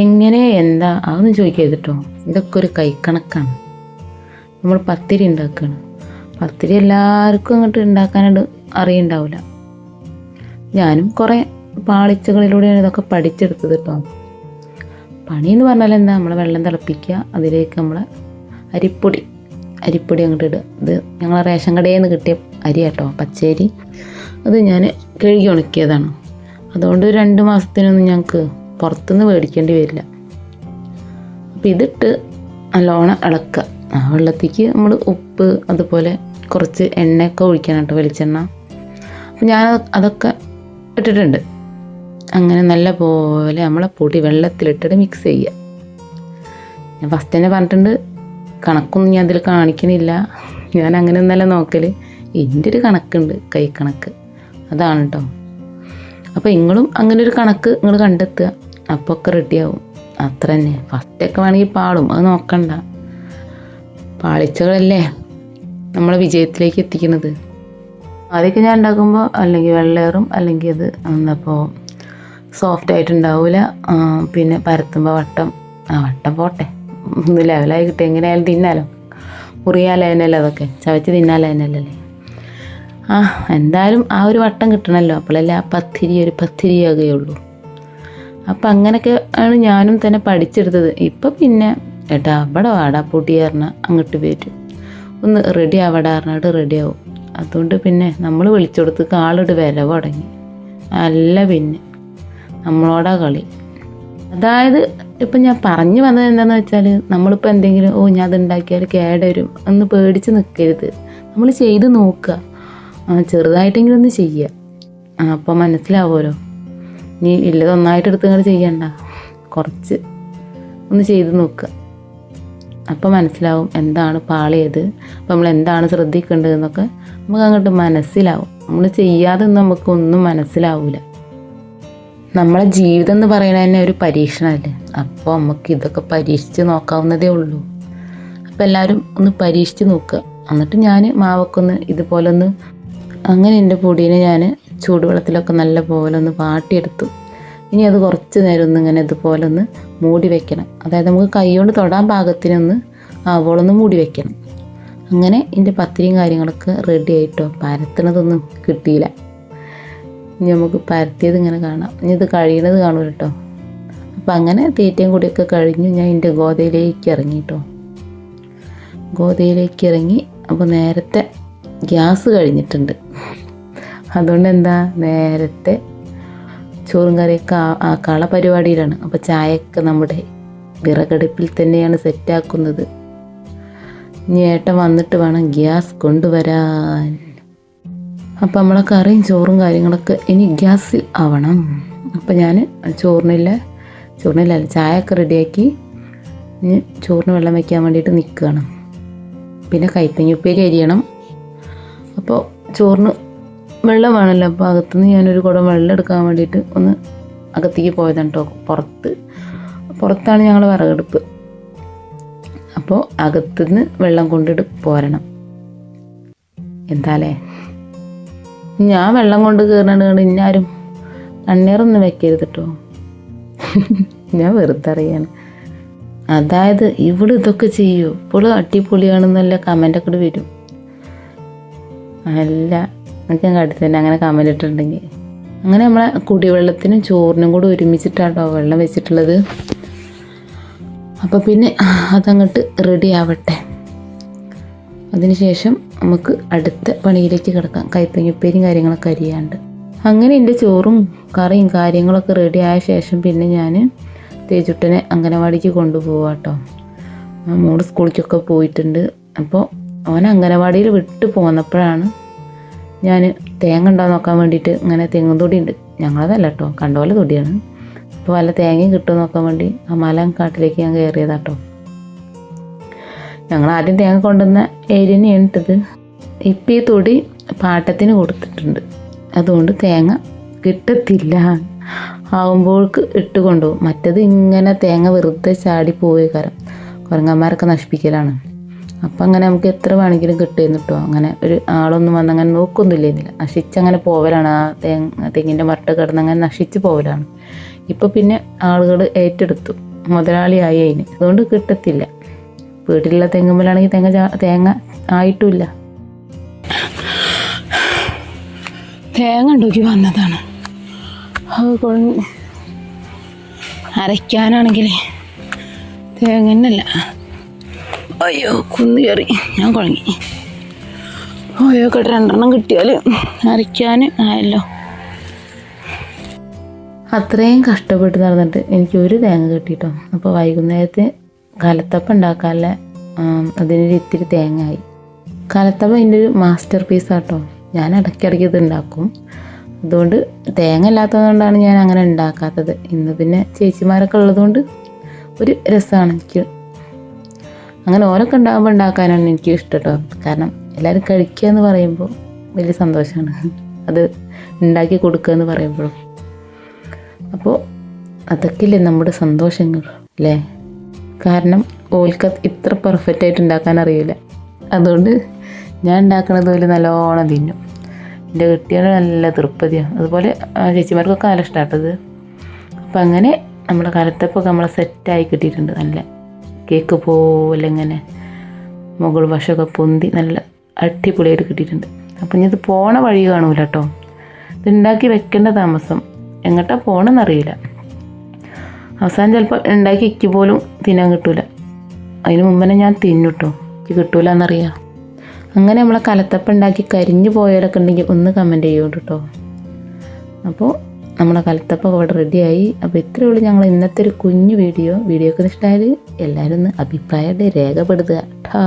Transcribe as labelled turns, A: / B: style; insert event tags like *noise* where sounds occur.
A: എങ്ങനെ എന്താ അതൊന്നും ചോദിക്കരുത് ഇതൊക്കെ ഒരു കൈക്കണക്കാണ്. നമ്മൾ പത്തിരി ഉണ്ടാക്കുകയാണ് പത്തിരി എല്ലാവർക്കും അങ്ങോട്ട് ഉണ്ടാക്കാനായിട്ട് അറിയുണ്ടാവില്ല ഞാനും കുറേ പാളിച്ചകളിലൂടെയാണ് ഇതൊക്കെ പഠിച്ചെടുത്തത് കേട്ടോ പണി എന്ന് പറഞ്ഞാൽ എന്താ നമ്മൾ വെള്ളം തിളപ്പിക്കുക അതിലേക്ക് നമ്മൾ അരിപ്പൊടി അരിപ്പൊടി അങ്ങോട്ട് ഇടുക. ഇത് ഞങ്ങളെ റേഷൻ കടയിൽ നിന്ന് കിട്ടിയ അരി കേട്ടോ പച്ചരി. അത് ഞാൻ കഴുകി ഉണക്കിയതാണ്. അതുകൊണ്ട് രണ്ട് മാസത്തിനൊന്നും ഞങ്ങൾക്ക് പുറത്തുനിന്ന് മേടിക്കേണ്ടി വരില്ല. അപ്പം ഇതിട്ട് നല്ലോണം ഇളക്കുക ആ വെള്ളത്തേക്ക് നമ്മൾ ഉപ്പ് അതുപോലെ കുറച്ച് എണ്ണയൊക്കെ ഒഴിക്കണം കേട്ടോ വെളിച്ചെണ്ണ. അപ്പം ഞാൻ അതൊക്കെ ഇട്ടിട്ടുണ്ട്. അങ്ങനെ നല്ല പോലെ നമ്മളെ പൊടി വെള്ളത്തിലിട്ടിട്ട് മിക്സ് ചെയ്യുക. ഞാൻ ഫസ്റ്റ് തന്നെ പറഞ്ഞിട്ടുണ്ട് കണക്കൊന്നും ഞാൻ അതിൽ കാണിക്കണില്ല. ഞാൻ അങ്ങനെ ഒന്നല്ല നോക്കൽ എന്റെ ഒരു കണക്കുണ്ട് കൈ കണക്ക്. അതാണ് കേട്ടോ അപ്പോൾ നിങ്ങളും അങ്ങനെ ഒരു കണക്ക് നിങ്ങൾ കണ്ടെത്തുക. അപ്പോൾ ഒക്കെ റെഡിയാവും അത്ര തന്നെ ഫസ്റ്റൊക്കെ വേണമെങ്കിൽ പാടും. അത് നോക്കണ്ട. പാളിച്ചകളല്ലേ നമ്മളെ വിജയത്തിലേക്ക് എത്തിക്കുന്നത്? ആദ്യമൊക്കെ ഞാൻ ഉണ്ടാക്കുമ്പോൾ അല്ലെങ്കിൽ വെള്ളേറും അല്ലെങ്കിൽ അത് എന്നപ്പോൾ സോഫ്റ്റ് ആയിട്ടുണ്ടാവില്ല പിന്നെ പരത്തുമ്പോൾ വട്ടം. ആ വട്ടം പോട്ടെ. ഒന്ന് ലെവലായി കിട്ടി. എങ്ങനെയായാലും തിന്നാലോ. മുറിയാലേനല്ലോ അതൊക്കെ. ചവച്ച് തിന്നാലേനല്ലേ ആ എന്തായാലും ആ ഒരു വട്ടം കിട്ടണമല്ലോ അപ്പോഴല്ലേ ആ പത്തിരി ഒരു പത്തിരിയാകുകയുള്ളൂ അപ്പം അങ്ങനെയൊക്കെ ആണ് ഞാനും തന്നെ പഠിച്ചെടുത്തത്. ഇപ്പം പിന്നെ ഏട്ടാ അവിടെ വാടാ പൊടി പറഞ്ഞാൽ അങ്ങോട്ട് വരും. ഒന്ന് റെഡി ആവടാ റെഡി ആവും. അതുകൊണ്ട് പിന്നെ നമ്മൾ വിളിച്ചെടുത്ത് കാളിട്ട് വില തുടങ്ങി. അല്ല പിന്നെ നമ്മളോടാ കളി. അതായത് ഇപ്പം ഞാൻ പറഞ്ഞു വന്നത് എന്താണെന്ന് വെച്ചാൽ നമ്മളിപ്പോൾ എന്തെങ്കിലും ഓ ഞാൻ അത് ഉണ്ടാക്കിയാൽ കേടരും എന്ന് പേടിച്ച് നിൽക്കരുത് നമ്മൾ ചെയ്ത് നോക്കുക. ചെറുതായിട്ടെങ്കിലും ഒന്ന് ചെയ്യുക. അപ്പോൾ മനസ്സിലാവുമല്ലോ. നീ ഇല്ലത് ഒന്നായിട്ട് എടുത്ത് ഇങ്ങോട്ട് ചെയ്യണ്ട. കുറച്ച് ഒന്ന് ചെയ്ത് നോക്കുക അപ്പോൾ മനസ്സിലാവും എന്താണ് പാളിയത് അപ്പോൾ നമ്മൾ എന്താണ് ശ്രദ്ധിക്കേണ്ടതെന്നൊക്കെ നമുക്ക് അങ്ങോട്ട് മനസ്സിലാവും. നമ്മൾ ചെയ്യാതെ നമുക്കൊന്നും മനസ്സിലാവില്ല നമ്മളെ ജീവിതം എന്ന് പറയുന്നത് തന്നെ ഒരു പരീക്ഷണമല്ലേ? അപ്പോൾ നമുക്ക് ഇതൊക്കെ പരീക്ഷിച്ച് നോക്കാവുന്നതേ ഉള്ളൂ. അപ്പോൾ എല്ലാവരും ഒന്ന് പരീക്ഷിച്ച് നോക്കുക എന്നിട്ട് ഞാൻ മാവൊക്കെ ഒന്ന് ഇതുപോലെ ഒന്ന് അങ്ങനെ എന്റെ പൊടീനെ ഞാൻ ചൂടുവെള്ളത്തിലൊക്കെ നല്ല പോലെ ഒന്ന് വാട്ടിയെടുത്തു. ഇനി അത് കുറച്ച് നേരം ഒന്ന് ഇങ്ങനെ ഇതുപോലെ ഒന്ന് മൂടി വെക്കണം. അതായത് നമുക്ക് കൈകൊണ്ട് തൊടാൻ പാകത്തിനൊന്ന് ആവോളൊന്ന് മൂടി വെക്കണം. അങ്ങനെ എന്റെ പത്തിരിയും കാര്യങ്ങളൊക്കെ റെഡി ആയിട്ടോ? പരത്തണതൊന്നും കിട്ടിയില്ല. ഇനി നമുക്ക് പരത്തിയത് ഇങ്ങനെ കാണാം. ഇനി ഇത് കഴിയണത് കാണൂല കേട്ടോ. അപ്പം അങ്ങനെ തീറ്റയും കൂടിയൊക്കെ കഴിഞ്ഞു. ഞാൻ എന്റെ ഗോതയിലേക്ക് ഇറങ്ങി കേട്ടോ. ഗോതയിലേക്ക് ഇറങ്ങി. അപ്പോൾ നേരത്തെ ഗ്യാസ് കഴിഞ്ഞിട്ടുണ്ട്. അതുകൊണ്ട് എന്താ നേരത്തെ ചോറും കറിയൊക്കെ ആക്കാനുള്ള പരിപാടിയിലാണ്. അപ്പോൾ ചായയൊക്കെ നമ്മുടെ വിറകടുപ്പിൽ തന്നെയാണ് സെറ്റാക്കുന്നത്. ഇനി ഏട്ടൻ വന്നിട്ട് വേണം ഗ്യാസ് കൊണ്ടുവരാൻ. അപ്പം നമ്മളെ കറിയും ചോറും കാര്യങ്ങളൊക്കെ ഇനി ഗ്യാസിൽ ആവണം. അപ്പം ഞാൻ ചോറിനില്ല ചോറിനില്ല ചായയൊക്കെ റെഡിയാക്കി ഇനി ചോറിന് വെള്ളം വയ്ക്കാൻ വേണ്ടിയിട്ട് നിൽക്കുകയാണ് പിന്നെ കൈത്തങ്ങി ഉപ്പേരി അരിയണം. അപ്പോൾ ചോറിന് വെള്ളം വേണമല്ലോ അപ്പോൾ അകത്തുനിന്ന് ഞാനൊരു കുടം വെള്ളം എടുക്കാൻ വേണ്ടിയിട്ട് ഒന്ന് അകത്തേക്ക് പോയതാണ് കേട്ടോ പുറത്ത്. പുറത്താണ് ഞങ്ങൾ വിറകെടുപ്പ്. അപ്പോൾ അകത്തുനിന്ന് വെള്ളം കൊണ്ടിട്ട് പോരണം. എന്താലേ? ഞാൻ വെള്ളം കൊണ്ട് കയറണത് കൊണ്ട് ഇന്നാരും കണ്ണീറൊന്നും വെക്കരുത് കേട്ടോ *laughs* ഞാൻ വെറുതെ അറിയാണ് അതായത് ഇവിടെ ഇതൊക്കെ ചെയ്യൂ. ഇപ്പോൾ അടിപൊളിയാണെന്നല്ല കമന്റൊക്കെ വരും. അല്ല എനിക്ക് ഞാൻ കണ്ടു തന്നെ അങ്ങനെ കമന്റ് അങ്ങനെ നമ്മളെ കുടിവെള്ളത്തിനും ചോറിനും കൂടെ ഒരുമിച്ചിട്ടാട്ടോ വെള്ളം വെച്ചിട്ടുള്ളത്. അപ്പോൾ പിന്നെ അതങ്ങോട്ട് റെഡി ആവട്ടെ. അതിനുശേഷം നമുക്ക് അടുത്ത പണിയിലേക്ക് കിടക്കാം. കൈത്തങ്ങിപ്പേരും കാര്യങ്ങളൊക്കെ അരിയാണ്ട്. അങ്ങനെ എന്റെ ചോറും കറിയും കാര്യങ്ങളൊക്കെ റെഡി ആയ ശേഷം പിന്നെ ഞാൻ തേജുട്ടനെ അംഗനവാടിക്ക് കൊണ്ടുപോവാം കേട്ടോ മോൾ സ്കൂളിലേക്കൊക്കെ പോയിട്ടുണ്ട്. അപ്പോൾ അവൻ അംഗനവാടിയിൽ വിട്ടു പോന്നപ്പോഴാണ് ഞാൻ തേങ്ങ ഉണ്ടോ നോക്കാൻ വേണ്ടിയിട്ട് ഇങ്ങനെ തെങ്ങും ഉണ്ട് ഞങ്ങളതല്ല കേട്ടോ കണ്ടപോലെ തൊടിയാണ്. അപ്പോൾ വല്ല തേങ്ങയും കിട്ടുമോ നോക്കാൻ വേണ്ടി ആ മല കാട്ടിലേക്ക് ഞാൻ കയറിയതാട്ടോ ഞങ്ങൾ ആദ്യം തേങ്ങ കൊണ്ടുവന്ന ഏരിയ തന്നെയാണ് ഇട്ടത്. ഇപ്പം ഈ തൊടി പാട്ടത്തിന് കൊടുത്തിട്ടുണ്ട്. അതുകൊണ്ട് തേങ്ങ കിട്ടത്തില്ല. ആവുമ്പോൾക്ക് ഇട്ട് കൊണ്ടുപോകും. മറ്റത് ഇങ്ങനെ തേങ്ങ വെറുതെ ചാടി പോയി കാരണം കുരങ്ങന്മാരൊക്കെ നശിപ്പിക്കലാണ്. അപ്പം അങ്ങനെ നമുക്ക് എത്ര വേണമെങ്കിലും കിട്ടുമായിരുന്നു കേട്ടോ അങ്ങനെ ഒരു ആളൊന്നും വന്ന് അങ്ങനെ നോക്കൊന്നുമില്ല ഇതില്ല നശിച്ചങ്ങനെ പോവലാണ്. ആ തേങ്ങ തെങ്ങിന്റെ മട്ട കിടന്ന് അങ്ങനെ നശിച്ച് പോവലാണ്. ഇപ്പോൾ പിന്നെ ആളുകൾ ഏറ്റെടുത്തു. മുതലാളിയായി അതിന്. അതുകൊണ്ട് കിട്ടത്തില്ല. വീട്ടിലുള്ള തെങ്ങുമ്പോഴാണെങ്കിൽ തേങ്ങ തേങ്ങ ആയിട്ടുമില്ല. തേങ്ങ ഉണ്ടാക്കി വന്നതാണ്. അത് കുഴഞ്ഞ് അരയ്ക്കാനാണെങ്കിലേ തേങ്ങ തന്നെയല്ല. അയ്യോ കുന്ന് കയറി. ഞാൻ കുഴങ്ങി. അയ്യോ കേട്ട് രണ്ടെണ്ണം കിട്ടിയാൽ അരയ്ക്കാൻ ആയല്ലോ. അത്രയും കഷ്ടപ്പെട്ട് നടന്നിട്ട് എനിക്ക് ഒരു തേങ്ങ കിട്ടിട്ടോ. അപ്പോൾ വൈകുന്നേരത്ത് കലത്തപ്പം ഉണ്ടാക്കാനുള്ള അതിനൊരു ഇത്തിരി തേങ്ങ ആയി കലത്തപ്പം അതിന്റെ ഒരു മാസ്റ്റർ പീസ് ആട്ടോ. ഞാൻ ഇടയ്ക്കിടയ്ക്ക് ഇത് ഉണ്ടാക്കും. അതുകൊണ്ട് തേങ്ങ ഇല്ലാത്തതുകൊണ്ടാണ് ഞാൻ അങ്ങനെ ഉണ്ടാക്കാത്തത്. ഇന്ന് പിന്നെ ചേച്ചിമാരൊക്കെ ഉള്ളതുകൊണ്ട് ഒരു രസമാണ് എനിക്ക് അങ്ങനെ ഓരൊക്കെ ഉണ്ടാകുമ്പോൾ ഉണ്ടാക്കാനാണ് എനിക്ക് ഇഷ്ടം കേട്ടോ കാരണം എല്ലാവരും കഴിക്കുക എന്ന് പറയുമ്പോൾ വലിയ സന്തോഷമാണ് അത് ഉണ്ടാക്കി കൊടുക്കുക എന്ന് പറയുമ്പോഴും. അപ്പോൾ അതൊക്കെയല്ലേ നമ്മുടെ സന്തോഷങ്ങൾ അല്ലേ? കാരണം ഓൽക്ക് ഇത്ര പെർഫെക്റ്റ് ആയിട്ട് ഉണ്ടാക്കാൻ അറിയില്ല. അതുകൊണ്ട് ഞാൻ ഉണ്ടാക്കുന്നത് പോലെ നല്ലോണം തിന്നും. എന്റെ കുട്ടികൾ നല്ല തൃപ്തിയാണ് അതുപോലെ ചേച്ചിമാർക്കൊക്കെ നല്ല ഇഷ്ടമാട്ടത് അപ്പം അങ്ങനെ നമ്മുടെ കലത്തപ്പൊക്കെ നമ്മളെ സെറ്റായി കിട്ടിയിട്ടുണ്ട് നല്ല. കേക്ക് പോലെ ഇങ്ങനെ മുകൾ വശമൊക്കെ പൊന്തി നല്ല അടിപൊളിയായിട്ട് കിട്ടിയിട്ടുണ്ട്. അപ്പം ഇനി ഇത് പോണ വഴി കാണൂല കേട്ടോ ഇത് ഉണ്ടാക്കി വെക്കേണ്ട താമസം എങ്ങോട്ടാ പോകണമെന്നറിയില്ല അവസാനം ചിലപ്പോൾ ഉണ്ടാക്കി ഇക്ക് പോലും തിന്നാൻ കിട്ടൂല. അതിന് മുമ്പേ ഞാൻ തിന്നുട്ടോ. എനിക്ക് കിട്ടൂല എന്നറിയാം അങ്ങനെ നമ്മളെ കലത്തപ്പം ഉണ്ടാക്കി കരിഞ്ഞു പോയവരൊക്കെ ഉണ്ടെങ്കിൽ ഒന്ന് കമന്റ് ചെയ്യൂട്ടോ. അപ്പോൾ നമ്മളെ കലത്തപ്പം അവിടെ റെഡിയായി അപ്പോൾ ഇത്രയേ ഉള്ളൂ ഞങ്ങൾ ഇന്നത്തെ ഒരു കുഞ്ഞു വീഡിയോ വീഡിയോ ഒക്കെ ഇഷ്ടമായാൽ എല്ലാവരും ഒന്ന് അഭിപ്രായമായിട്ട് രേഖപ്പെടുത്തുക. കേട്ടോ